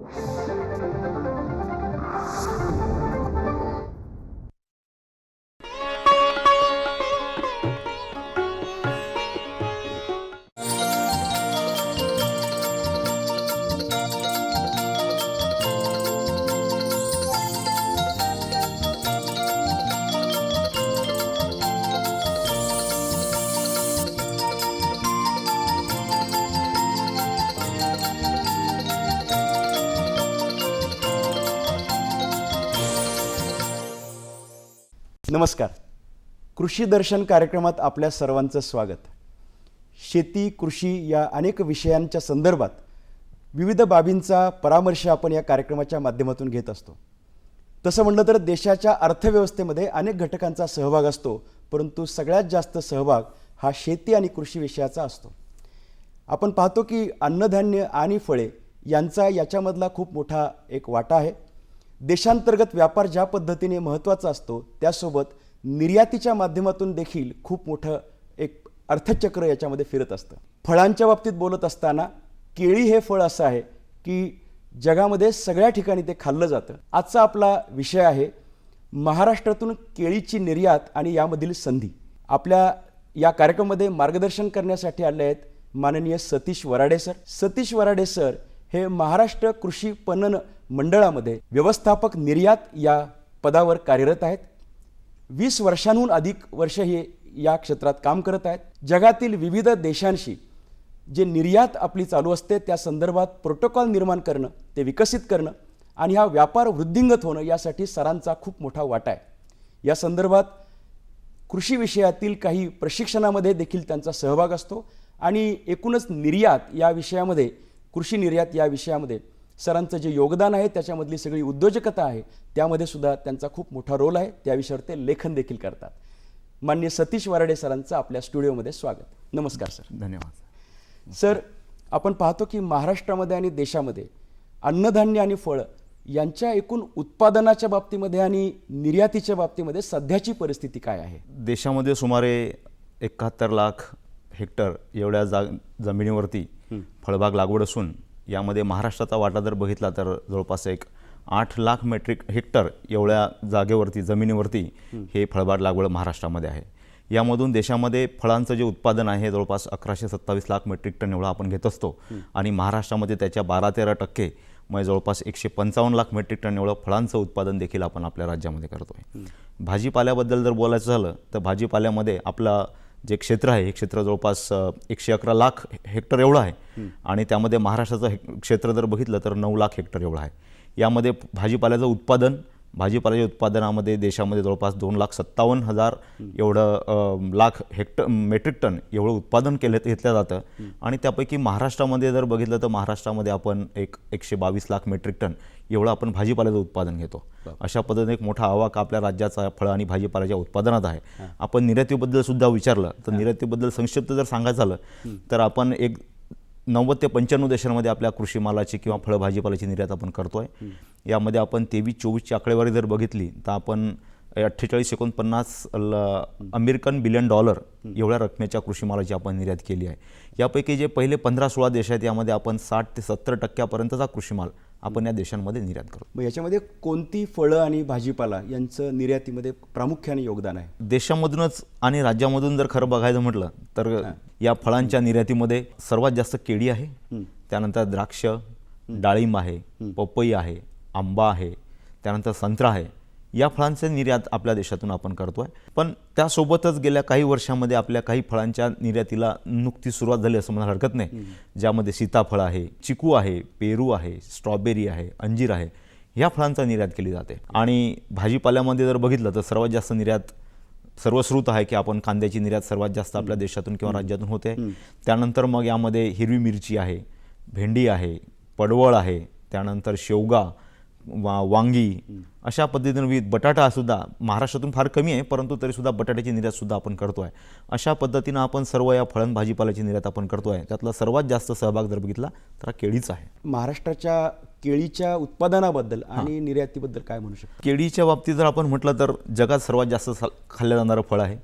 Thank you. नमस्कार. कृषी दर्शन कार्यक्रमात आपल्या सर्वांचं स्वागत. शेती कृषी या अनेक विषयांच्या संदर्भात विविध बाबींचा परामर्श आपण या कार्यक्रमाच्या माध्यमातून घेत असतो. तसं म्हटलं तर देशाच्या अर्थव्यवस्थेमध्ये अनेक घटकांचा सहभाग असतो परंतु सगळ्यात जास्त सहभाग हा शेती आणि कृषी विषयाचा असतो. आपण पाहतो की अन्नधान्य आणि फळे यांचा याच्यामधला खूप मोठा एक वाटा आहे. देशांतर्गत व्यापार ज्या पद्धतीने महत्त्वाचा असतो त्यासोबत निर्यातीच्या माध्यमातून देखील खूप मोठं एक अर्थचक्र याच्यामध्ये फिरत असतं. फळांच्या बाबतीत बोलत असताना केळी हे फळ असं आहे की जगामध्ये सगळ्या ठिकाणी ते खाल्लं जातं. आजचा आपला विषय आहे महाराष्ट्रातून केळीची निर्यात आणि यामधील संधी. आपल्या या कार्यक्रमामध्ये मार्गदर्शन करण्यासाठी आले आहेत माननीय सतीश वराडे सर. सतीश वराडे सर हे महाराष्ट्र कृषी पणन मंडळामध्ये व्यवस्थापक निर्यात या पदावर कार्यरत आहेत. वीस वर्षांहून अधिक वर्ष हे या क्षेत्रात काम करत आहेत. जगातील विविध देशांशी जे निर्यात आपली चालू असते त्या संदर्भात प्रोटोकॉल निर्माण करणं ते विकसित करणं आणि हा व्यापार वृद्धिंगत होणं यासाठी सरांचा खूप मोठा वाटा आहे. या संदर्भात कृषी विषयातील काही प्रशिक्षणामध्ये देखील त्यांचा सहभाग असतो आणि एकूणच निर्यात या विषयामध्ये कृषी निर्यात या विषयामध्ये सरांचं जे योगदान आहे त्याच्यामधली सगळी उद्योजकता आहे त्यामध्ये सुद्धा त्यांचा खूप मोठा रोल आहे. त्या विषयावर ते लेखन देखील करतात. मान्य सतीश वराडे सरांचं आपल्या स्टुडिओमध्ये स्वागत. नमस्कार सर. धन्यवाद सर आपण पाहतो की महाराष्ट्रामध्ये आणि देशामध्ये अन्नधान्य आणि फळं यांच्या एकूण उत्पादनाच्या बाबतीमध्ये आणि निर्यातीच्या बाबतीमध्ये सध्याची परिस्थिती काय आहे? देशामध्ये सुमारे एकाहत्तर लाख हेक्टर एवढ्या जा जमिनीवरती फळबाग लागवड असून यामध्ये महाराष्ट्राचा वाटा जर बघितला तर जवळपास एक आठ लाख मेट्रिक हेक्टर एवढ्या जागेवरती जमिनीवरती हे फळबाग लागवड महाराष्ट्रामध्ये आहे. यामधून देशामध्ये फळांचं जे उत्पादन आहे जवळपास अकराशे सत्तावीस लाख मेट्रिक टन एवढा आपण घेत असतो. आणि महाराष्ट्रामध्ये त्याच्या बारा तेरा टक्के म्हणजे जवळपास एकशे पंचावन्न लाख मेट्रिक टन एवढं फळांचं उत्पादन देखील आपण आपल्या राज्यामध्ये करतो आहे भाजीपाल्याबद्दल जर बोलायचं झालं तर भाजीपाल्यामध्ये आपला जे क्षेत्र आहे हे क्षेत्र जवळपास एकशे अकरा लाख हेक्टर एवढं आहे. आणि त्यामध्ये महाराष्ट्राचं हेक क्षेत्र जर बघितलं तर नऊ लाख हेक्टर एवढं आहे. यामध्ये भाजीपाल्याचं उत्पादन भाजीपाल्याच्या उत्पादनामध्ये देशामध्ये जवळपास दोन लाख सत्तावन्न हजार एवढं लाख हेक्टर मेट्रिक टन एवढं उत्पादन केलं घेतलं जातं. आणि त्यापैकी महाराष्ट्रामध्ये जर बघितलं तर महाराष्ट्रामध्ये आपण एक एकशे बावीस लाख मेट्रिक टन एवढं आपण भाजीपाल्याचं उत्पादन घेतो. अशा पद्धतीने एक मोठा आवाक आपल्या राज्याचा फळं आणि भाजीपाल्याच्या उत्पादनात आहे. आपण निर्यातीबद्दल सुद्धा विचारलं तर निर्यातीबद्दल संक्षिप्त जर सांगायचं झालं तर आपण एक नव्वद ते पंच्याण्णव देशांमध्ये आपल्या कृषी मालाची किंवा फळं भाजीपाल्याची निर्यात आपण करतोय. यामध्ये आपण तेवीस चोवीसची आकडेवारी जर बघितली तर आपण अठ्ठेचाळीस एकोणपन्नास ल- अमेरिकन बिलियन डॉलर एवढ्या रकमेच्या कृषी मालाची आपण निर्यात केली आहे. यापैकी जे पहिले पंधरा सोळा देश आहेत यामध्ये आपण साठ ते सत्तर टक्क्यापर्यंतचा कृषी माल आपण या देशांमध्ये निर्यात करतो. मग याच्यामध्ये कोणती फळं आणि भाजीपाला यांचं निर्यातीमध्ये प्रामुख्याने योगदान आहे? देशामधूनच आणि राज्यामधून जर खरं बघायचं म्हटलं तर या फळांच्या निर्यातीमध्ये सर्वात जास्त केळी आहे. त्यानंतर द्राक्ष डाळिंब आहे पपई आहे आंबा आहे त्यानंतर संत्रा आहे या फळांचे निर्यात आपल्या देशातून आपण करतोय. पण त्यासोबतच गेल्या काही वर्षामध्ये आपल्या काही फळांच्या निर्यातीला नुकती सुरुवात झाली असं म्हणायला हरकत नाही. ज्यामध्ये सीताफळ आहे चिकू आहे पेरू आहे स्ट्रॉबेरी आहे अंजीर आहे ह्या फळांचा निर्यात केली जाते. आणि भाजीपाल्यामध्ये जर बघितलं तर सर्वात जास्त निर्यात सर्वश्रुत आहे की आपण कांद्याची निर्यात सर्वात जास्त आपल्या देशातून किंवा राज्यातून होते. त्यानंतर मग यामध्ये हिरवी मिरची आहे भेंडी आहे पडवळ आहे त्यानंतर शेवगा वा वांगी अशा पद्धतीनं विविध बटाटा सुद्धा महाराष्ट्रातून फार कमी आहे परंतु तरीसुद्धा बटाट्याची निर्यात सुद्धा आपण करतो आहे अशा पद्धतीनं आपण सर्व या फळं भाजीपाल्याची निर्यात आपण करतो आहे त्यातला सर्वात जास्त सहभाग जर बघितला तर हा केळीचा आहे. महाराष्ट्राच्या केळीच्या उत्पादनाबद्दल आणि निर्यातीबद्दल काय म्हणू शकतो? केळीच्या बाबतीत जर आपण म्हटलं तर जगात सर्वात जास्त खाल्लं जाणारं फळ आहे.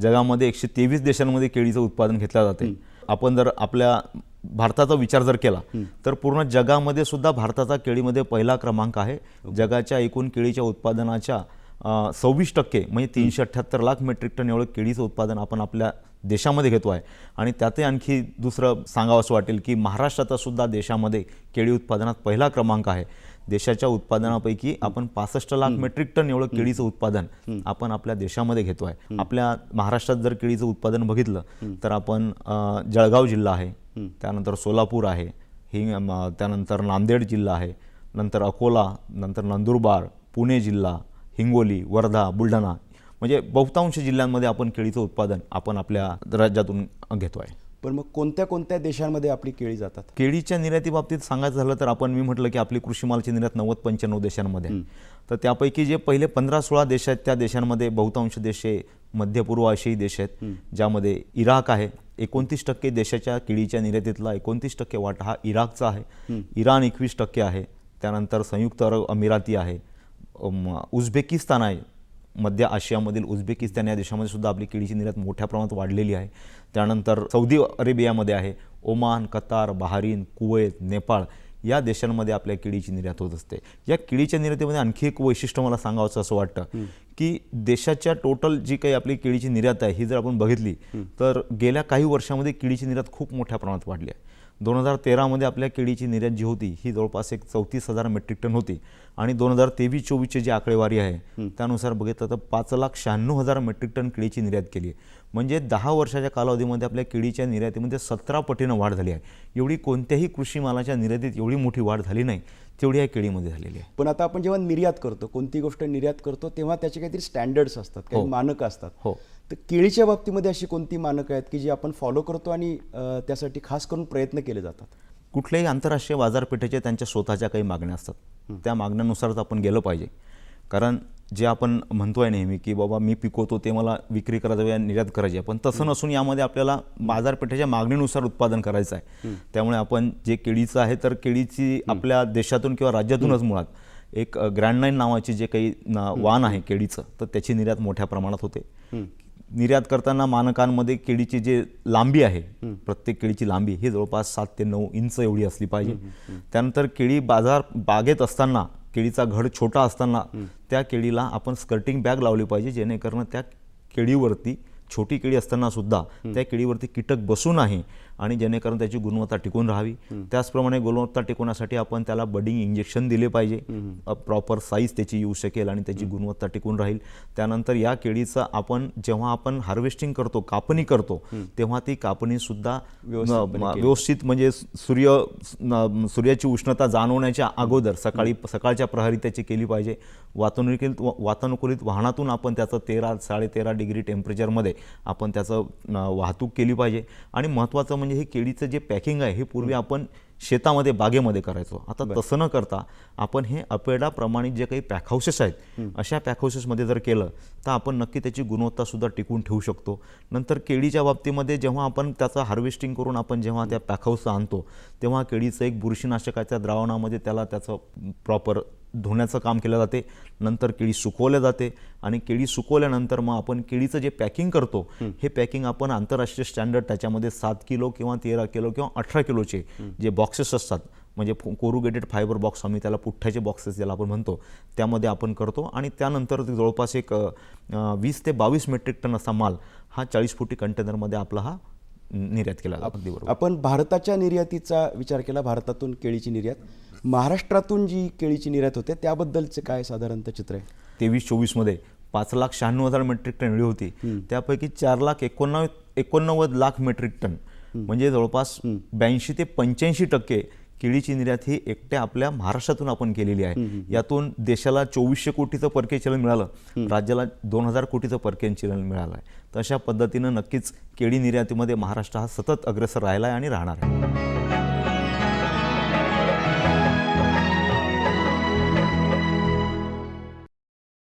जगामध्ये एकशे तेवीस देशांमध्ये केळीचं उत्पादन घेतलं जाते. आपण जर आपल्या भारताचा विचार जर केला तर पूर्ण जगामध्ये सुद्धा भारताचा केळीमध्ये पहिला क्रमांक आहे. जगाच्या एकूण केळीच्या उत्पादनाच्या सव्वीस टक्के म्हणजे तीनशे अठ्ठ्याहत्तर लाख मेट्रिक टन एवढं केळीचं उत्पादन आपण आपल्या देशामध्ये घेतो आहे. आणि त्यातही आणखी दुसरं सांगावं असं वाटेल की महाराष्ट्राचा सुद्धा देशामध्ये केळी उत्पादनात पहिला क्रमांक आहे. देशाच्या उत्पादनापैकी आपण पासष्ट लाख मेट्रिक टन एवढं केळीचं उत्पादन आपण आपल्या देशामध्ये घेतो आहे. आपल्या महाराष्ट्रात जर केळीचं उत्पादन बघितलं तर आपण जळगाव जिल्हा आहे. त्यानंतर सोलापूर आहे. ही त्यानंतर नांदेड जिल्हा आहे. नंतर अकोला नंतर नंदुरबार पुणे जिल्हा हिंगोली वर्धा बुलढाणा. म्हणजे बहुतांश जिल्ह्यांमध्ये आपण केळीचं उत्पादन आपण आपल्या राज्यातून घेतो आहे. पण मग कोणत्या कोणत्या देशांमध्ये आपली केळी जातात? केळीच्या निर्यातीबाबतीत सांगायचं झालं तर आपण मी म्हटलं की आपली कृषी मालाची निर्यात नव्वद पंच्याण्णव देशांमध्ये. तर त्यापैकी जे पहिले पंधरा सोळा देश आहेत त्या देशांमध्ये बहुतांश देश हे मध्य पूर्व आशियाई देश आहेत ज्यामध्ये इराक आहे. एकोणतीस टक्के देशाच्या केळीच्या निर्यातीतला एकोणतीस टक्के वाटा हा इराकचा आहे. इराण एकवीस टक्के आहे. त्यानंतर संयुक्त अरब अमिराती आहे. उझबेकिस्तान आहे. मध्य आशियामधील उझबेकिस्तान या देशामध्ये सुद्धा आपली केळीची निर्यात मोठ्या प्रमाणात वाढलेली आहे. त्यानंतर सौदी अरेबियामध्ये आहे. Oman Qatar Bahrain Kuwait Nepal या देशांमध्ये आपल्या केळीची निर्यात होत असते. या केळीच्या निर्यातीमध्ये आणखी एक वैशिष्ट्य मला सांगावंसं असं वाटतं की देशाच्या टोटल जी काही आपली केळीची निर्यात आहे ही जर आपण बघितली तर गेल्या काही वर्षामध्ये केळीची निर्यात खूप मोठ्या प्रमाणात वाढली आहे. दोन हजार तेरामध्ये आपल्या केळीची निर्यात जी होती ही जवळपास एक चौतीस हजार मेट्रिक टन होती. आणि दोन हजार तेवीस चोवीसची जी आकडेवारी आहे त्यानुसार बघितलं तर पाच लाख शहाण्णव हजार मेट्रिक टन केळीची निर्यात केली आहे. म्हणजे दहा वर्षाच्या कालावधीमध्ये आपल्या केळीच्या निर्यातीमध्ये सतरा पटीनं वाढ झाली आहे. एवढी कोणत्याही कृषी मालाच्या निर्यातीत एवढी मोठी वाढ झाली नाही तेवढी या केळीमध्ये झालेली आहे. पण आता आपण जेव्हा निर्यात करतो कोणती गोष्ट निर्यात करतो तेव्हा त्याचे काहीतरी स्टँडर्ड्स असतात काही मानकं असतात. हो. तर केळीच्या बाबतीमध्ये अशी कोणती मानकं आहेत की जी आपण फॉलो करतो आणि त्यासाठी खास करून प्रयत्न केले जातात? कुठल्याही आंतरराष्ट्रीय बाजारपेठेचे त्यांच्या स्वतःच्या काही मागण्या असतात. त्या मागण्यांनुसारच आपण गेलं पाहिजे. कारण जे आपण म्हणतोय नेहमी की बाबा मी पिकवतो ते मला विक्री करायचं आहे निर्यात करायची आहे. पण तसं नसून यामध्ये आपल्याला बाजारपेठेच्या मागणीनुसार उत्पादन करायचं आहे. त्यामुळे आपण जे केळीचं आहे तर केळीची आपल्या देशातून किंवा राज्यातूनच मुळात एक ग्रँड नाईन नावाची जे काही वाण आहे केळीचं तर त्याची निर्यात मोठ्या प्रमाणात होते. निर्यात करताना मानकांमध्ये केळीची जे लांबी आहे प्रत्येक केळीची लांबी ही जवळपास सात ते नऊ इंच एवढी असली पाहिजे. त्यानंतर केळी बाजार बागेत असताना केळीचा घड छोटा असताना त्या केळीला आपण स्कर्टिंग बॅग लावली पाहिजे जेणेकरून त्या केळीवरती छोटी केळी असताना सुद्धा त्या केळीवरती कीटक बसू नाही आणि जेणेकरून त्याची गुणवत्ता टिकून राहावी. त्याचप्रमाणे गुणवत्ता टिकवण्यासाठी आपण त्याला बडिंग इंजेक्शन दिले पाहिजे. प्रॉपर साईज त्याची येऊ शकेल आणि त्याची गुणवत्ता टिकून राहील. त्यानंतर या केळीचं आपण जेव्हा आपण हार्वेस्टिंग करतो कापणी करतो तेव्हा ती कापणी सुद्धा व्यवस्थित म्हणजे सूर्य सूर्याची उष्णता जाणवण्याच्या अगोदर सकाळी सकाळच्या प्रहरी त्याची केली पाहिजे. वातानुकूलित वातानुकूलित वाहनातून आपण त्याचं तेरा साडेतेरा डिग्री टेम्परेचरमध्ये आपण त्याचं वाहतूक केली पाहिजे. आणि महत्त्वाचं म्हणजे हे केळीचं जे पॅकिंग आहे हे पूर्वी आपण शेतामध्ये बागेमध्ये करायचो. आता तसं न करता आपण हे अपेडा प्रमाणित जे काही पॅक हाऊसेस आहेत अशा पॅक हाऊसेसमध्ये जर केलं तर आपण नक्की त्याची गुणवत्ता सुद्धा टिकवून ठेवू शकतो. नंतर केळीच्या बाबतीमध्ये जेव्हा आपण त्याचं हार्वेस्टिंग करून आपण जेव्हा त्या पॅक हाऊसला आणतो तेव्हा केळीचं एक बुरशीनाशकाच्या द्रावणामध्ये त्याला त्याचं प्रॉपर धुण्याचं काम केलं जाते नंतर केळी सुकवल्या जाते आणि केळी सुकवल्यानंतर मग आपण केळीचं जे पॅकिंग करतो हे पॅकिंग आपण आंतरराष्ट्रीय स्टँडर्ड त्याच्यामध्ये सात किलो किंवा तेरा किलो किंवा अठरा किलोचे जे बॉक्सेस असतात म्हणजे कोरुगेटेड फायबर बॉक्स आम्ही त्याला पुठ्ठ्याचे बॉक्सेस ज्याला आपण म्हणतो त्यामध्ये आपण करतो आणि त्यानंतर जवळपास एक वीस ते बावीस मेट्रिक टन असा माल हा चाळीस फुटी कंटेनरमध्ये आपला हा निर्यात केला जातो अगदी बरोबर. आपण भारताच्या निर्यातीचा विचार केला भारतातून केळीची निर्यात. महाराष्ट्रातून जी केळीची निर्यात होते त्याबद्दलचे काय साधारणतः चित्र आहे? तेवीस चोवीसमध्ये पाच लाख शहाण्णव हजार मेट्रिक टन एवढी होती. त्यापैकी चार लाख एकोणनव्वद एकोणनव्वद लाख मेट्रिक टन. म्हणजे जवळपास ब्याऐंशी ते पंच्याऐंशी टक्के केळीची निर्यात ही एकट्या आपल्या महाराष्ट्रातून आपण केलेली आहे. यातून देशाला चोवीसशे कोटीचं परकीय चलन मिळालं. राज्याला दोन हजार कोटीचं परकीय चलन मिळालं आहे. तर अशा पद्धतीनं नक्कीच केळी निर्यातीमध्ये महाराष्ट्र हा सतत अग्रेसर राहिला आहे आणि राहणार आहे.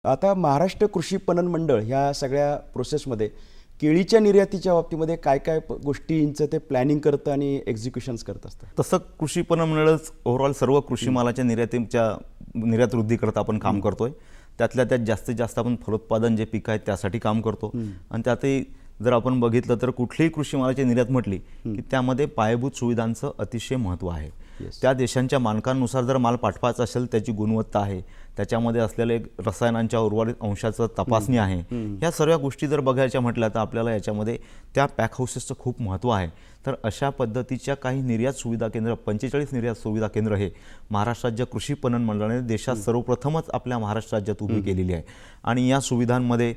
आता महाराष्ट्र कृषी पणन मंडळ ह्या सगळ्या प्रोसेसमध्ये केळीच्या निर्यातीच्या बाबतीमध्ये काय काय गोष्टींचं ते प्लॅनिंग करतं आणि एक्झिक्युशन्स करत असतं? तसं कृषी पणन मंडळच ओव्हरऑल सर्व कृषी मालाच्या निर्यातीच्या निर्यात वृद्धीकरता आपण काम करतोय. त्यातल्या त्यात जास्तीत जास्त आपण फलोत्पादन जे पीक आहेत त्यासाठी काम करतो. आणि त्यातही जर आपण बघितलं तर कुठलीही कृषी मालाची निर्यात म्हटली की त्यामध्ये पायाभूत सुविधांचं अतिशय महत्त्व आहे. Yes. त्या देशांच्या मानकांनुसार जर माल पाठवायचा असेल त्याची गुणवत्ता आहे. त्याच्यामध्ये असलेले रसायनांच्या उर्वरित अंशाचं तपासणी आहे. ह्या सर्व गोष्टी जर बघायच्या म्हटल्या तर आपल्याला याच्यामध्ये त्या पॅक हाऊसेसचं खूप महत्त्व आहे. तर अशा पद्धतीच्या काही निर्यात सुविधा केंद्र पंचेचाळीस निर्यात सुविधा केंद्र हे महाराष्ट्र राज्य कृषी पणन मंडळाने देशात सर्वप्रथमच आपल्या महाराष्ट्र राज्यात उभी केलेली आहे. आणि या सुविधांमध्ये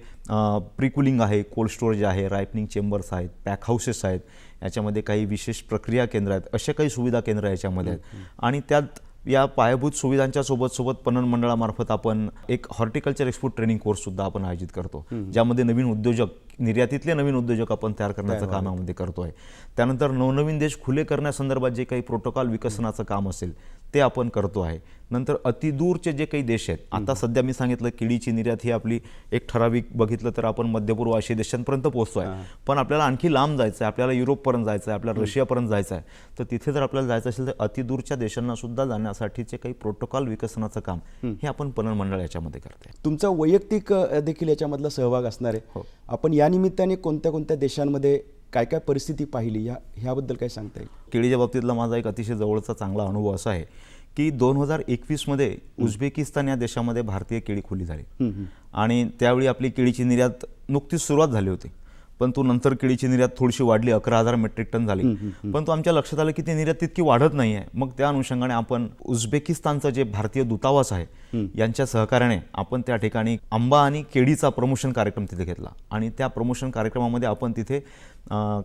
प्रिकुलिंग आहे कोल्ड स्टोरेज आहे रायपनिंग चेंबर्स आहेत पॅक हाऊसेस आहेत. याच्यामध्ये काही विशेष प्रक्रिया केंद्र आहेत अशा काही सुविधा केंद्र याच्यामध्ये आहेत. आणि त्यात या पायाभूत सुविधांच्या सोबत सोबत पणन मंडळामार्फत आपण एक हॉर्टिकल्चर एक्सपोर्ट ट्रेनिंग कोर्स सुद्धा आपण आयोजित करतो ज्यामध्ये नवीन उद्योजक निर्यातीतले नवीन उद्योजक आपण तयार करण्याचं काम यामध्ये करतोय. त्यानंतर नवनवीन देश खुले करण्यासंदर्भात जे काही प्रोटोकॉल विकसनाचं काम असेल ते आपण करतो आहे. नंतर अतिदूरचे जे काही देश आहेत आता सध्या मी सांगितलं केळीची निर्यात ही आपली एक ठराविक बघितलं तर आपण मध्यपूर्व आशिया देशांपर्यंत पोहोचतो आहे पण आपल्याला आणखी लांब जायचं आहे आपल्याला युरोपपर्यंत जायचं आहे आपल्याला रशियापर्यंत जायचं आहे तर तिथे जर आपल्याला जायचं असेल तर अतिदूरच्या देशांना सुद्धा जाण्यासाठीचे काही प्रोटोकॉल विकसनाचं काम हे आपण पणन मंडळ याच्यामध्ये करते तुमचा वैयक्तिक देखील याच्यामधला सहभाग असणार आहे. आपण या निमित्ताने कोणत्या कोणत्या देशांमध्ये काय काय परिस्थिती पाहिली? या ह्याबद्दल काय सांगता येईल? केळीच्या बाबतीतला माझा एक अतिशय जवळचा चांगला अनुभव असा आहे की दोन हजार एकवीसमध्ये उझबेकिस्तान या देशामध्ये भारतीय केळी खुली झाली. आणि त्यावेळी आपली केळीची निर्यात नुकतीच सुरुवात झाली होती. पण तो नंतर केळीची निर्यात थोडीशी वाढली अकरा हजार मेट्रिक टन झाली. पण तो आमच्या लक्षात आलं की ती निर्यात तितकी वाढत नाही आहे मग त्या अनुषंगाने आपण उझबेकिस्तानचं जे भारतीय दूतावास आहे यांच्या सहकार्याने आपण त्या ठिकाणी आंबा आणि केळीचा प्रमोशन कार्यक्रम तिथे घेतला. आणि त्या प्रमोशन कार्यक्रमामध्ये आपण तिथे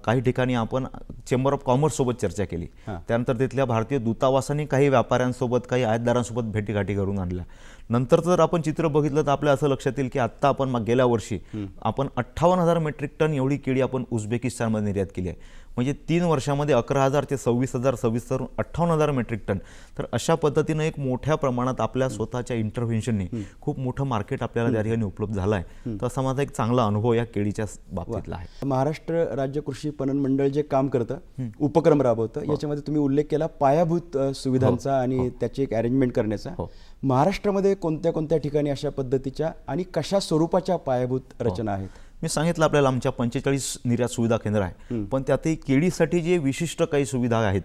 काही ठिकाणी आपण चेंबर ऑफ कॉमर्स सोबत चर्चा केली. त्यानंतर तिथल्या भारतीय दूतावासाने काही व्यापाऱ्यांसोबत काही आयातदारांसोबत भेटीगाठी करून आणल्या. नंतर जर आपण चित्र बघितलं तर आपल्या असं लक्षात येईल की आत्ता आपण माग- गेल्या वर्षी आपण अठ्ठावन्न हजार मेट्रिक टन एवढी केळी आपण उझबेकिस्तानमध्ये निर्यात केली आहे. म्हणजे तीन वर्षामध्ये अकरा हजार ते सव्वीस हजार सव्वीस तर अठ्ठावन्न हजार मेट्रिक टन तर अशा पद्धतीनं एक मोठ्या प्रमाणात आपल्या स्वतःच्या इंटरव्हेन्शनने खूप मोठं मार्केट आपल्याला त्या ठिकाणी उपलब्ध झालं आहे तर असा माझा एक चांगला अनुभव या केळीच्या बाबतीतला आहे. महाराष्ट्र राज्य कृषी पणन मंडळ जे काम करतं उपक्रम राबवतं याच्यामध्ये तुम्ही उल्लेख केला पायाभूत सुविधांचा आणि त्याची एक अरेंजमेंट करण्याचा. हो. महाराष्ट्रामध्ये कोणत्या कोणत्या ठिकाणी अशा पद्धतीच्या आणि कशा स्वरूपाच्या पायाभूत रचना आहेत? मी सांगितलं आपल्याला आमच्या पंचेचाळीस निर्यात सुविधा केंद्र आहे. पण त्यातही केळीसाठी जे विशिष्ट काही सुविधा आहेत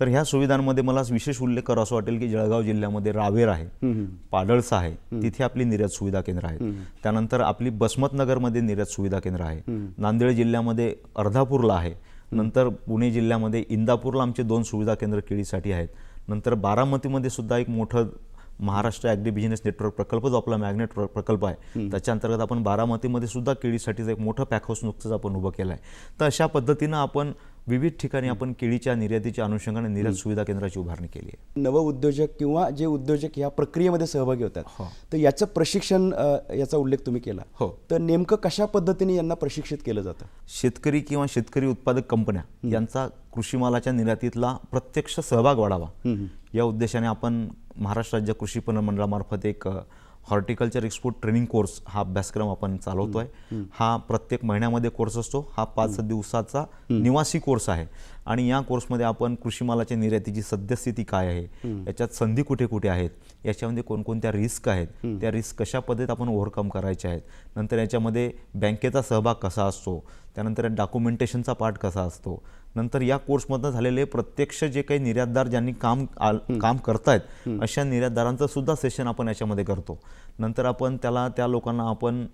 तर ह्या सुविधांमध्ये मला विशेष उल्लेख करा असं वाटेल की जळगाव जिल्ह्यामध्ये रावेर आहे पाडळसा आहे तिथे आपली निर्यात सुविधा केंद्र आहे त्यानंतर आपली बसमतनगरमध्ये निर्यात सुविधा केंद्र आहे. नांदेड जिल्ह्यामध्ये अर्धापूरला आहे. नंतर पुणे जिल्ह्यामध्ये इंदापूरला आमचे दोन सुविधा केंद्र केळीसाठी आहेत. नंतर बारामतीमध्ये सुद्धा एक मोठं महाराष्ट्र ॲग्री बिझनेस नेटवर्क प्रकल्प जो आपला मॅग्नेट प्र- प्रकल्प आहे त्याच्या अंतर्गत आपण बारामतीमध्ये सुद्धा केळीसाठीचं एक मोठं पॅक हाऊस नुकतंच आपण उभं केलं आहे तर अशा पद्धतीनं आपण विविध ठिकाणी आपण केळीच्या निर्यातीच्या अनुषंगाने निर्यात सुविधा केंद्राची उभारणी केली आहे. नव उद्योजक किंवा जे उद्योजक या प्रक्रियेमध्ये सहभागी होतात. हो. तर याचं प्रशिक्षण याचा उल्लेख तुम्ही केला. हो. तर नेमकं कशा पद्धतीने यांना प्रशिक्षित केलं जातं? शेतकरी किंवा शेतकरी उत्पादक कंपन्या यांचा कृषी मालाच्या निर्यातीतला प्रत्यक्ष सहभाग वाढावा. या उद्देशाने आपण महाराष्ट्र राज्य कृषी पणन मंडळामार्फत एक हॉर्टिकल्चर एक्सपोर्ट ट्रेनिंग कोर्स हा अभ्यासक्रम आपण चालवतोय. हा प्रत्येक महिन्यामध्ये कोर्स असतो. हा पाच दिवसाचा निवासी कोर्स आहे. आणि या कोर्समध्ये आपण कृषी मालाच्या निर्यातीची सद्यस्थिती काय आहे याच्यात संधी कुठे कुठे आहेत याच्यामध्ये कोणकोणत्या रिस्क आहेत त्या रिस्क कशा पद्धतीत आपण ओव्हरकम करायच्या आहेत नंतर याच्यामध्ये बँकेचा सहभाग कसा असतो त्यानंतर डॉक्युमेंटेशनचा पार्ट कसा असतो नंतर या कोर्समधनं झालेले प्रत्यक्ष जे काही निर्यातदार ज्यांनी काम आल- काम करतायत अशा निर्यातदारांचं सुद्धा सेशन आपण याच्यामध्ये करतो. नंतर आपण त्याला त्या लोकांना आपण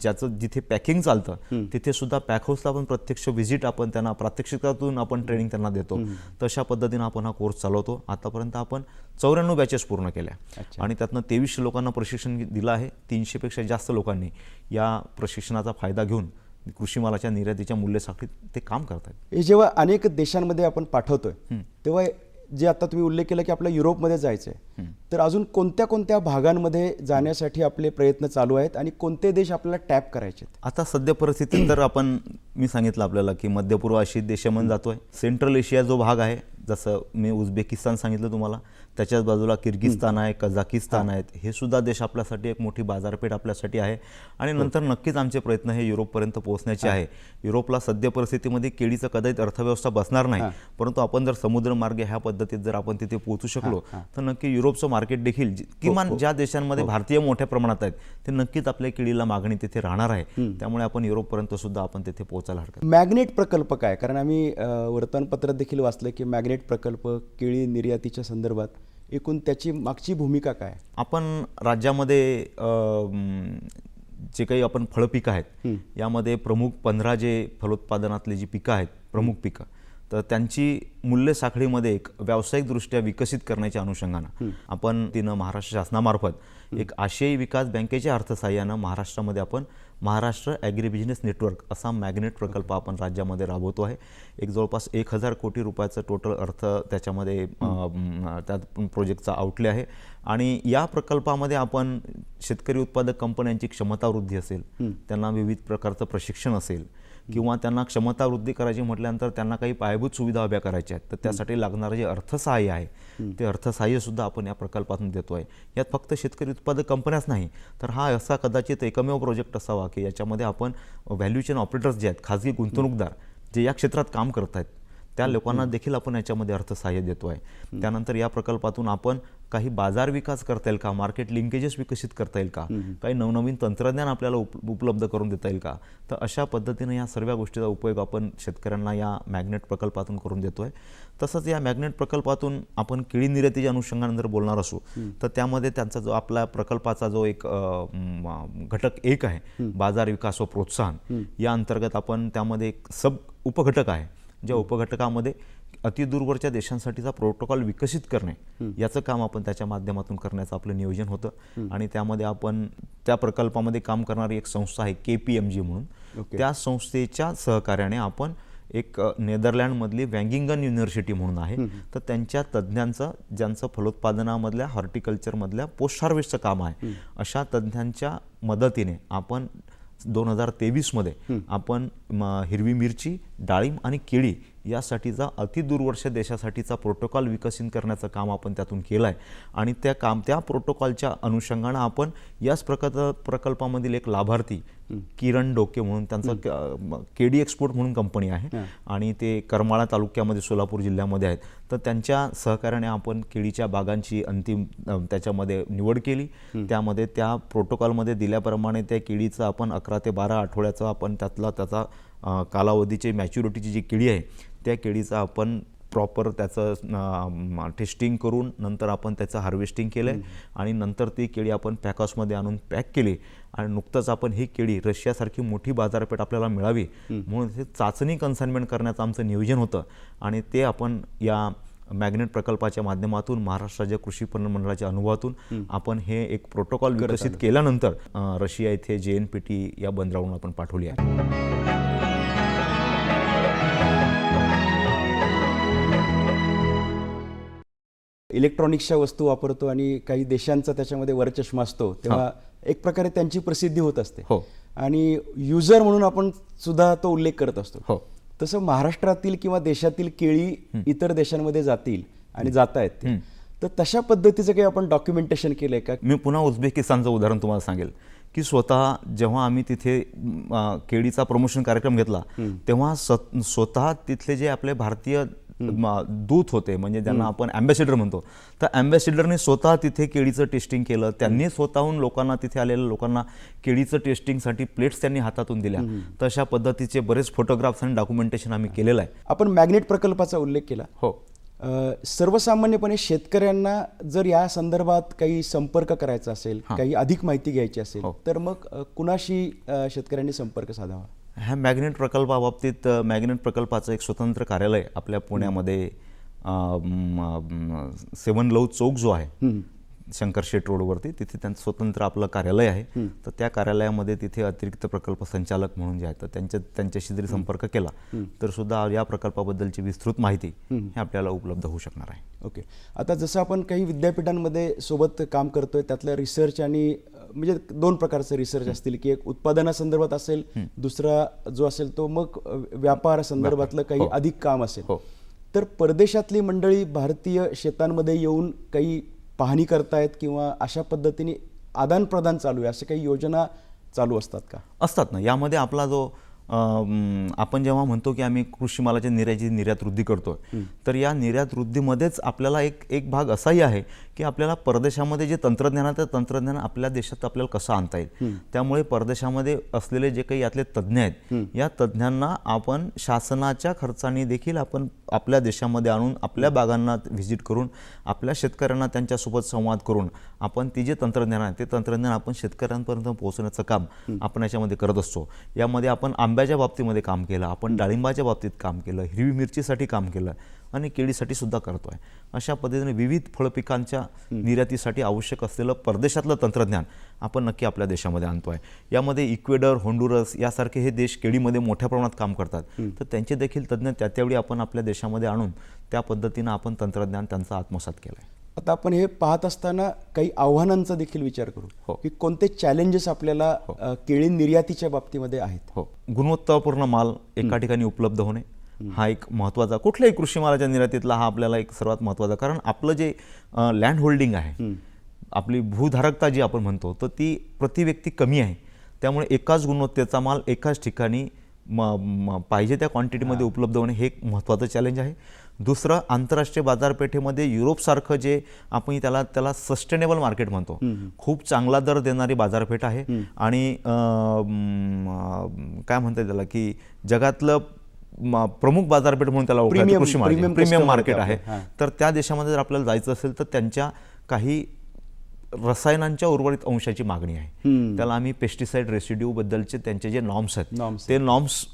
ज्याचं जिथे पॅकिंग चालतं तिथे सुद्धा पॅक हाऊसला आपण प्रत्यक्ष व्हिजिट आपण त्यांना प्रात्यक्षिकातून आपण ट्रेनिंग त्यांना देतो. तशा पद्धतीनं आपण हा कोर्स चालवतो. आतापर्यंत आपण चौऱ्याण्णव बॅचेस पूर्ण केल्या. आणि त्यातनं तेवीसशे लोकांना प्रशिक्षण दिलं आहे. तीनशेपेक्षा जास्त लोकांनी या प्रशिक्षणाचा फायदा घेऊन कृषी मालाच्या निर्यातीच्या मूल्यसाखळीत ते काम करतात हे जेव्हा अनेक देशांमध्ये आपण पाठवतोय तेव्हा जे आता तुम्ही उल्लेख केला की आपल्या युरोपमध्ये जायचं आहे तर अजून कोणत्या कोणत्या भागांमध्ये जाण्यासाठी आपले प्रयत्न चालू आहेत आणि कोणते देश आपल्याला टॅप करायचे आहेत? आता सध्या परिस्थितीत तर आपण मी सांगितलं आपल्याला की मध्य पूर्व आशियात देशामध्ये जातोय. सेंट्रल एशिया जो भाग आहे जसं मी उझबेकिस्तान सांगितलं तुम्हाला त्याच्याच बाजूला किर्गिस्तान आहे कझाकिस्तान आहेत हे सुद्धा देश आपल्यासाठी एक मोठी बाजारपेठ आपल्यासाठी आहे. आणि नंतर नक्कीच आमचे प्रयत्न हे युरोपपर्यंत पोहोचण्याचे आहे. युरोपला सद्य परिस्थितीमध्ये केळीचं कदाचित अर्थव्यवस्था बसणार नाही परंतु आपण जर समुद्रमार्ग ह्या पद्धतीत जर आपण तिथे पोहोचू शकलो तर नक्की युरोपचं मार्केट देखील जे- किमान ज्या देशांमध्ये भारतीय मोठ्या प्रमाणात आहेत ते नक्कीच आपल्या केळीला मागणी तिथे राहणार आहे. त्यामुळे आपण युरोपपर्यंत सुद्धा आपण तिथे पोहोचायला हरकत मॅग्नेट प्रकल्प काय? कारण आम्ही वर्तमानपत्रात देखील वाचलं की मॅग्नेट प्रकल्प केळी निर्यातीच्या संदर्भात. एकूण त्याची मागची भूमिका काय? आपण राज्यामध्ये जे काही आपण फळपिकं आहेत यामध्ये प्रमुख पंधरा जे फलोत्पादनातले जी पिकं आहेत प्रमुख पिकं तर त्यांची मूल्य साखळीमध्ये एक व्यावसायिकदृष्ट्या विकसित करण्याच्या अनुषंगानं आपण तिनं महाराष्ट्र शासनामार्फत एक आशियाई विकास बँकेच्या अर्थसहाय्यानं महाराष्ट्रामध्ये आपण महाराष्ट्र ॲग्री बिझनेस नेटवर्क असा मॅग्नेट प्रकल्प आपण राज्यामध्ये राबवतो आहे. एक जवळपास एक हजार कोटी रुपयाचं टोटल अर्थ त्याच्यामध्ये अं, त्या प्रोजेक्टचा आउटले आहे. आणि या प्रकल्पामध्ये आपण शेतकरी उत्पादक कंपन्यांची क्षमता वृद्धी असेल त्यांना विविध प्रकारचं प्रशिक्षण असेल किंवा त्यांना क्षमता वृद्धी करायची म्हटल्यानंतर त्यांना काही पायाभूत सुविधा उभ्या करायच्या आहेत तर त्यासाठी लागणारं जे अर्थसहाय्य आहे ते अर्थसहाय्यसुद्धा आपण या प्रकल्पातून देतो आहे यात फक्त शेतकरी उत्पादक कंपन्याच नाही तर हा असा कदाचित एकमेव प्रोजेक्ट असावा की याच्यामध्ये आपण व्हॅल्यू चेन ऑपरेटर्स जे आहेत खाजगी गुंतवणूकदार जे या क्षेत्रात काम करत आहेत त्या लोकांना देखील आपण याच्यामध्ये अर्थसहाय्य देतो आहे. त्यानंतर या प्रकल्पातून आपण काही बाजार विकास करता येईल का? मार्केट लिंकेजेस विकसित करता येईल का? काही नवनवीन तंत्रज्ञान आपल्याला उप उपलब्ध करून देता येईल का? तर अशा पद्धतीने या सर्व गोष्टीचा उपयोग आपण शेतकऱ्यांना या मॅग्नेट प्रकल्पातून करून देतो आहे तसंच या मॅग्नेट प्रकल्पातून आपण केळी निर्यातीच्या अनुषंगाने जर बोलणार असू तर त्यामध्ये त्यांचा जो आपला प्रकल्पाचा जो एक घटक एक आहे बाजार विकास व प्रोत्साहन या अंतर्गत आपण त्यामध्ये एक सब उपघटक आहे. ज्या उपघटकामध्ये अतिदूरवरच्या देशांसाठीचा प्रोटोकॉल विकसित करणे याचं काम आपण त्याच्या माध्यमातून करण्याचं आपलं नियोजन होतं. आणि त्यामध्ये आपण त्या प्रकल्पामध्ये काम करणारी एक संस्था आहे के पी एम जी म्हणून. त्या संस्थेच्या सहकार्याने आपण एक नेदरलँडमधली वँगिंगन युनिव्हर्सिटी म्हणून आहे. तर त्यांच्या तज्ज्ञांचं ज्यांचं फलोत्पादनामधल्या हॉर्टिकल्चरमधल्या पोस्ट हार्वेस्टचं काम आहे. अशा तज्ज्ञांच्या मदतीने आपण दोन हजार तेवीसमध्ये आपण हिरवी मिरची डाळिंब आणि केळी यासाठीचा अतिदूरवर्ष देशासाठीचा प्रोटोकॉल विकसित करण्याचं काम आपण त्यातून केलं आहे आणि त्या काम त्या प्रोटोकॉलच्या अनुषंगानं आपण याच प्रकल्प प्रकल्पामधील एक लाभार्थी किरण डोके म्हणून त्यांचं क- केडी एक्सपोर्ट म्हणून कंपनी आहे आणि ते करमाळा तालुक्यामध्ये सोलापूर जिल्ह्यामध्ये आहेत. तर त्यांच्या सहकार्याने आपण केळीच्या बागांची अंतिम त्याच्यामध्ये निवड केली. त्यामध्ये त्या प्रोटोकॉलमध्ये दिल्याप्रमाणे त्या केळीचं आपण अकरा ते बारा आठवड्याचा आपण त्यातला त्याचा कालावधीची मॅच्युरिटीची जी केळी आहे त्या केळीचं आपण प्रॉपर त्याचं टेस्टिंग करून नंतर आपण त्याचं हार्वेस्टिंग केलं आहे आणि नंतर ती केळी आपण पॅकहाऊसमध्ये आणून पॅक केली आणि नुकतंच आपण ही केळी रशियासारखी मोठी बाजारपेठ आपल्याला मिळावी म्हणून हे चाचणी कन्साइनमेंट करण्याचं आमचं नियोजन होतं आणि ते आपण या मॅग्नेट प्रकल्पाच्या माध्यमातून महाराष्ट्र राज्य कृषी पणन मंडळाच्या अनुभवातून आपण हे एक प्रोटोकॉल विकसित केल्यानंतर रशिया येथे जे एन पी टी या बंदरावरून आपण पाठवली आहे. इलेक्ट्रॉनिक्सच्या वस्तू वापरतो आणि काही देशांचा त्याच्यामध्ये वरचष्मा असतो तेव्हा एक प्रकारे त्यांची प्रसिद्धी होत असते. हो. आणि युजर म्हणून आपण सुद्धा तो उल्लेख करत असतो. हो. तसं महाराष्ट्रातील किंवा देशातील केळी इतर देशांमध्ये जातील आणि जात आहेत ते. तर तशा पद्धतीचं काही आपण डॉक्युमेंटेशन केलंय का? मी पुन्हा उझबेकिस्तानचं उदाहरण तुम्हाला सांगेल. की स्वतः जेव्हा आम्ही तिथे केळीचा प्रमोशन कार्यक्रम घेतला तेव्हा स्वतः तिथले जे आपले भारतीय दूत होते म्हणजे ज्यांना आपण अँबॅसिडर म्हणतो. तर अँबॅसिडरने स्वतः तिथे केळीचं टेस्टिंग केलं. त्यांनी स्वतःहून लोकांना तिथे आलेल्या लोकांना केळीचं टेस्टिंगसाठी प्लेट्स त्यांनी हातातून दिल्या. तशा पद्धतीचे बरेच फोटोग्राफ्स आणि डॉक्युमेंटेशन आम्ही केलेलं आहे. आपण मॅग्नेट प्रकल्पाचा उल्लेख केला. हो. सर्वसामान्यपणे शेतकऱ्यांना जर या संदर्भात काही संपर्क करायचा असेल काही अधिक माहिती घ्यायची असेल तर मग कुणाशी शेतकऱ्यांनी संपर्क साधावा? ह्या मॅग्नेट प्रकल्पाबाबतीत मॅग्नेट प्रकल्पाचं एक स्वतंत्र कार्यालय आपल्या पुण्यामध्ये सेवन लव चौक जो आहे शंकर शेट रोडवरती तिथे त्यांचं स्वतंत्र आपलं कार्यालय आहे. तर त्या कार्यालयामध्ये तिथे अतिरिक्त प्रकल्प संचालक म्हणून जे आहेत तर त्यांच्या त्यांच्याशी जरी संपर्क केला तर सुद्धा या प्रकल्पाबद्दलची विस्तृत माहिती ही आपल्याला उपलब्ध होऊ शकणार आहे. ओके. आता जसं आपण काही विद्यापीठांमध्ये सोबत काम करतोय त्यातलं रिसर्च आणि म्हणजे दोन प्रकारचे रिसर्च असतील. की एक उत्पादनासंदर्भात असेल दुसरा जो असेल तो मग अ, व्यापार. संदर्भातलं काही अधिक काम असेल. हो. तर परदेशातली मंडळी भारतीय शेतांमध्ये येऊन काही पाहणी करतायत किंवा अशा पद्धतीने आदानप्रदान चालू आहे अशा काही योजना चालू असतात का? असतात ना. यामध्ये आपला जो आपण जेव्हा म्हणतो की आम्ही कृषी मालाच्या निर्याची निर्यात वृद्धी करतोय तर या निर्यात वृद्धीमध्येच आपल्याला एक एक भाग असाही आहे की आपल्याला परदेशामध्ये जे तंत्रज्ञान आहे ते तंत्रज्ञान आपल्या देशात आपल्याला कसं आणता येईल? त्यामुळे परदेशामध्ये असलेले जे काही यातले तज्ज्ञ आहेत या तज्ज्ञांना आपण शासनाच्या खर्चाने देखील आपण आपल्या देशामध्ये आणून आपल्या बागांना व्हिजिट करून आपल्या शेतकऱ्यांना त्यांच्यासोबत संवाद करून आपण ती जे तंत्रज्ञान आहे ते तंत्रज्ञान आपण शेतकऱ्यांपर्यंत पोहोचण्याचं काम आपण याच्यामध्ये करत असतो. यामध्ये आपण आंब्याच्या बाबतीमध्ये काम केलं आपण डाळिंबाच्या बाबतीत काम केलं हिरवी मिरचीसाठी काम केलं. आणि केळीसाठी सुद्धा करतो आहे अशा पद्धतीने विविध फळपिकांच्या निर्यातीसाठी आवश्यक असलेलं परदेशातलं तंत्रज्ञान आपण नक्की आपल्या देशामध्ये आणतो आहे यामध्ये इक्वेडर होंडुरस यासारखे हे देश केळीमध्ये मोठ्या प्रमाणात काम करतात. तर त्यांचे देखील तज्ज्ञ त्या त्यावेळी आपण आपल्या देशामध्ये आणून त्या पद्धतीनं आपण तंत्रज्ञान त्यांचा आत्मसात केलं आहे आता आपण हे पाहत असताना काही आव्हानांचा देखील विचार करू हो. की कोणते चॅलेंजेस आपल्याला अ, केळी निर्यातीच्या बाबतीमध्ये आहेत? हो. गुणवत्तापूर्ण माल एका ठिकाणी उपलब्ध होणे हा एक महत्त्वाचा कुठल्याही कृषी मालाच्या निर्यातीतला हा आपल्याला एक सर्वात महत्त्वाचा. कारण आपलं जे लँड होल्डिंग आहे आपली भूधारकता जी आपण म्हणतो तर ती प्रति व्यक्ती कमी आहे. त्यामुळे एकाच गुणवत्तेचा माल एकाच ठिकाणी म म- पाहिजे त्या क्वांटिटीमध्ये उपलब्ध होणे हे एक महत्त्वाचं चॅलेंज आहे. दुसरं आंतरराष्ट्रीय बाजारपेठेमध्ये युरोपसारखं जे आपण त्याला त्याला सस्टेनेबल मार्केट म्हणतो. खूप चांगला दर देणारी बाजारपेठ आहे. आणि काय म्हणतात त्याला की जगातलं प्रमुख बाजारपेठ म्हणून त्याला ओळखलं कृषी मार्केट. प्रीमियम मार्केट आहे. तर त्या देशामध्ये जर आपल्याला जायचं असेल तर त्यांच्या काही रसायनांच्या उर्वरित अंशाची मागणी आहे. त्याला आम्ही पेस्टिसाइड रेसिड्यू बद्दलचे त्यांचे जे नॉर्म्स आहेत ते नॉर्म्स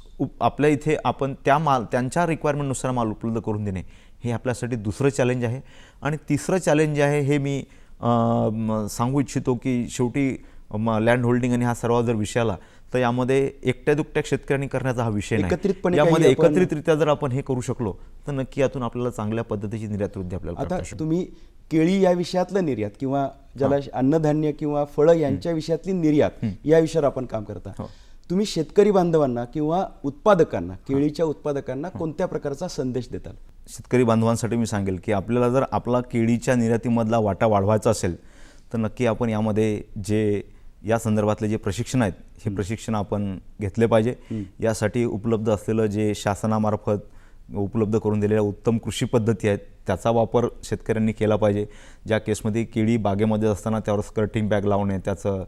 आपल्या इथे आपण त्या माल त्यांच्या रिक्वायरमेंटनुसार माल उपलब्ध करून देणे हे आपल्यासाठी दुसरं चॅलेंज आहे. आणि तिसरं चॅलेंज जे आहे हे मी सांगू इच्छितो की शेवटी लँड होल्डिंग आणि हा सर्व जर विषय आला तर यामध्ये एकट्या दुकट्या शेतकऱ्यांनी करण्याचा हा विषय नाही. एकत्रितपणे यामध्ये एकत्रितरित्या जर आपण हे करू शकलो तर नक्की यातून आपल्याला चांगल्या पद्धतीची निर्यात वृद्धी आपल्याला आता. तुम्ही केळी या विषयातलं निर्यात किंवा ज्याला अन्नधान्य किंवा फळं यांच्या विषयातली निर्यात या विषयावर आपण काम करता हो. तुम्ही शेतकरी बांधवांना किंवा उत्पादकांना केळीच्या उत्पादकांना कोणत्या प्रकारचा संदेश देताल? शेतकरी बांधवांसाठी मी सांगेल की आपल्याला जर आपला केळीच्या निर्यातीमधला वाटा वाढवायचा असेल तर नक्की आपण यामध्ये जे या संदर्भातले जे प्रशिक्षण आहेत हे प्रशिक्षण आपण घेतले पाहिजे. यासाठी उपलब्ध असलेलं जे शासनामार्फत उपलब्ध करून दिलेल्या उत्तम कृषी पद्धती आहेत त्याचा वापर शेतकऱ्यांनी केला पाहिजे. ज्या केसमध्ये केळी बागेमध्ये असताना त्यावर स्कर्टिंग बॅग लावणे त्याचं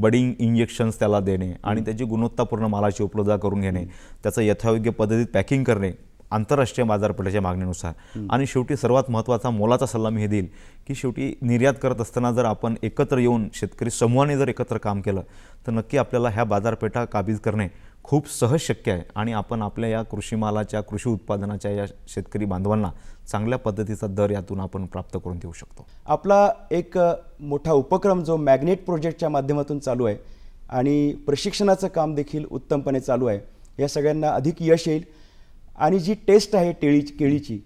बडिंग इंजेक्शन्स त्याला देणे आणि त्याची गुणवत्तापूर्ण मालाची उपलब्धता करून घेणे त्याचं यथायोग्य पद्धतीत पॅकिंग करणे आंतरराष्ट्रीय बाजारपेठेच्या मागणीनुसार. आणि शेवटी सर्वात महत्त्वाचा मोलाचा सल्ला मी हे देईल की शेवटी निर्यात करत असताना जर आपण एकत्र येऊन शेतकरी समूहाने जर एकत्र काम केलं तर नक्की आपल्याला ह्या बाजारपेठा काबीज करणे खूप सहज शक्य आहे. आणि आपण आपल्या या कृषी मालाच्या कृषी उत्पादनाच्या या शेतकरी बांधवांना चांगल्या पद्धतीचा दर यातून आपण प्राप्त करून देऊ शकतो. आपला एक मोठा उपक्रम जो मॅग्नेट प्रोजेक्टच्या माध्यमातून चालू आहे आणि प्रशिक्षणाचं काम देखील उत्तमपणे चालू आहे या सगळ्यांना अधिक यश येईल. आणि जी टेस्ट आहे केळी केळीची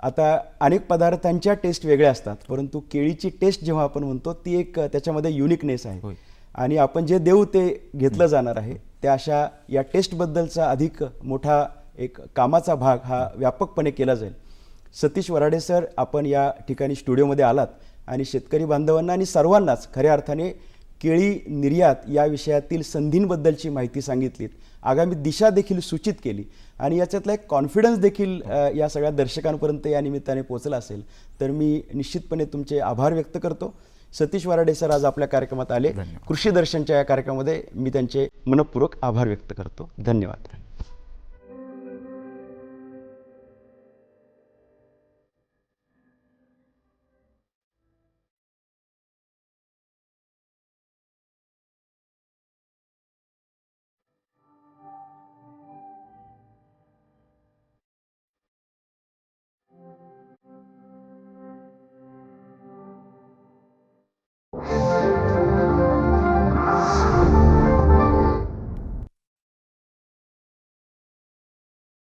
आता अनेक पदार्थांच्या टेस्ट वेगळ्या असतात परंतु केळीची टेस्ट जेव्हा आपण म्हणतो ती एक त्याच्यामध्ये युनिकनेस आहे. आणि आपण जे देऊ ते घेतलं जाणार आहे त्या अशा या टेस्टबद्दलचा अधिक मोठा एक कामाचा भाग हा व्यापकपणे केला जाईल. सतीश वराडे सर आपण या ठिकाणी स्टुडिओमध्ये आलात आणि शेतकरी बांधवांना आणि सर्वांनाच खऱ्या अर्थाने केळी निर्यात या विषयातील संधींबद्दलची माहिती सांगितलीत. आगामी दिशा देखील सूचित केली. आणि याच्यातला एक कॉन्फिडन्स देखील या सगळ्या दर्शकांपर्यंत या निमित्ताने पोहोचला असेल तर मी निश्चितपणे तुमचे आभार व्यक्त करतो. सतीश वराडे सर आज आपल्या कार्यक्रमात आले. कृषी दर्शनच्या या कार्यक्रमामध्ये मी त्यांचे मनपूर्वक आभार व्यक्त करतो. धन्यवाद.